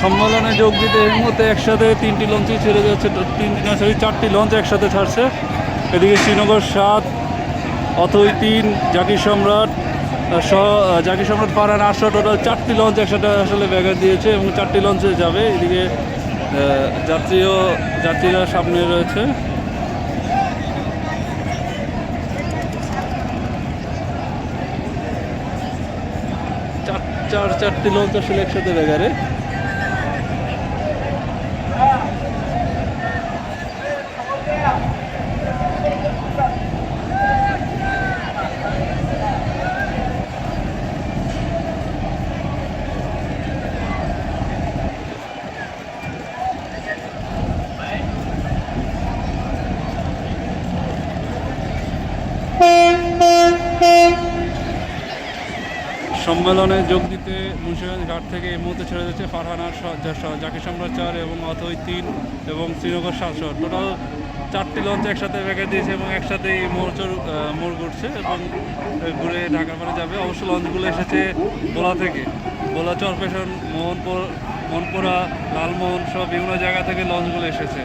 সম্মেলনে যোগ দিতে এর মধ্যে একসাথে তিনটি লঞ্চই ছেড়ে যাচ্ছে। তিনটি না, সরি, চারটি লঞ্চ একসাথে ছাড়ছে। এদিকে শ্রীনগর সাত, অথই তিন, জাকির সম্রাট জাকির সম্রাট পাড়ার আটশো টোটাল চারটি লঞ্চ একসাথে আসলে ব্যাঘাত দিয়েছে এবং চারটি লঞ্চে যাবে। এদিকে যাত্রীও, যাত্রীরা সামনে রয়েছে। চার চার, চারটি লঞ্চ আসলে একসাথে বেগারে সম্মেলনে যোগ দিতে মুন্সিগঞ্জ ঘাট থেকে এই মুহূর্তে ছেড়ে যাচ্ছে ফারহানার স- যা- স- জাকির সম্রাট চার এবং অথই তিন এবং শ্রীনগর সাতশো। টোটাল চারটি লঞ্চ একসাথে বেঁকে দিয়েছে এবং একসাথেই মোরচর মোড় ঘুরছে এবং ঘুরে ঢাকা পারে যাবে। অবশ্য লঞ্চগুলো এসেছে বোলা থেকে। বোলা চরপেশন মোহনপুর মনপুরা লালমোহন সব বিভিন্ন জায়গা থেকে লঞ্চগুলো এসেছে।